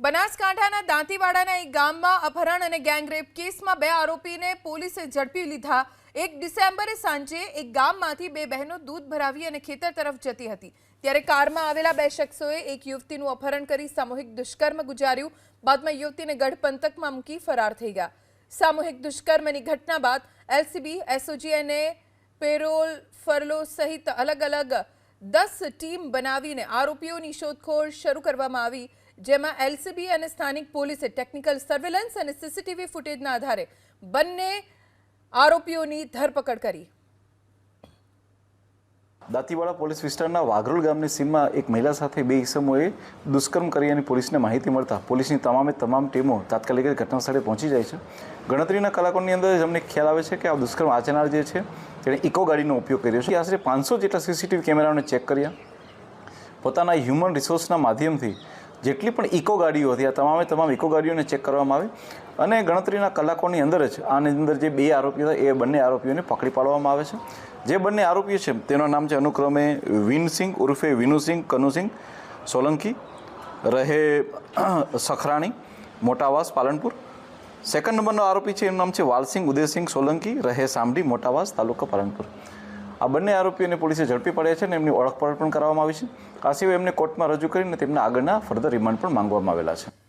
બનાસકાંઠાના દાંતીવાડાના એક ગામમાં અપહરણ અને ગેંગરેપ કેસમાં બે આરોપીને પોલીસે ઝડપી લીધા. એક ડિસેમ્બરે સાંજે એક ગામમાંથી બે બહેનો દૂધ ભરાવી અને ખેતર તરફ જતી હતી. ત્યારે કારમાં આવેલા બે શખ્સોએ એક યુવતીનું અપહરણ કરી સામૂહિક દુષ્કર્મ ગુજાર્યું. બાદમાં યુવતીને ગઢ પંથકમાં મૂકી ફરાર થઈ ગયા. સામૂહિક દુષ્કર્મની ઘટના બાદ એલસીબી, એસઓજી અને પેરોલ ફરલો સહિત અલગ અલગ દસ ટીમ બનાવીને આરોપીઓની શોધખોળ શરૂ કરવામાં આવી. જેમાં એલસીબી અને સ્થાનિક પોલીસે ટેકનિકલ સર્વેલન્સ અને સીસીટીવી ફૂટેજના આધારે બંને આરોપીઓની ધરપકડ કરી. દાંતીવાડા પોલીસ વિસ્તારના વાઘરોલ ગામની સીમમાં એક મહિલા સાથે બે ઈસમોએ દુષ્કર્મ કરી અને પોલીસને માહિતી મળતા પોલીસની તમામે તમામ ટીમો તાત્કાલિક ઘટનાસ્થળે ઘટના સ્થળે પહોંચી જાય છે. ગણતરીના કલાકોની અંદર જ અમને ખ્યાલ આવે છે કે આ દુષ્કર્મ આચરનાર જે છે, તેણે ઇકો ગાડીનો ઉપયોગ કર્યો છે. આશરે પાંચસો જેટલા સીસીટીવી કેમેરાઓને ચેક કર્યા. પોતાના હ્યુમન રિસોર્સના માધ્યમથી જેટલી પણ ઇકો ગાડીઓ હતી, આ તમામે તમામ ઇકો ગાડીઓને ચેક કરવામાં આવી. અને ગણતરીના કલાકોની અંદર જ આની અંદર જે બે આરોપીઓ હતા, એ બંને આરોપીઓને પકડી પાડવામાં આવે છે. જે બંને આરોપીઓ છે, તેનું નામ છે અનુક્રમે વિનસિંહ ઉર્ફે વિનુસિંહ, કનુસિંહ, સોલંકી, રહે સખરાણી, મોટાવાસ, પાલનપુર. સેકન્ડ નંબરનો આરોપી છે, એનું નામ છે વાલસિંહ, ઉદયસિંહ, સોલંકી, રહે સામડી મોટાવાસ, તાલુકા પાલનપુર. આ બંને આરોપીઓને પોલીસે ઝડપી પડ્યા છે અને એમની ઓળખપણ પણ કરવામાં આવી છે. આ સિવાય એમને કોર્ટમાં રજૂ કરીને તેમના આગળના ફર્ધર રિમાન્ડ પણ માંગવામાં આવેલા છે.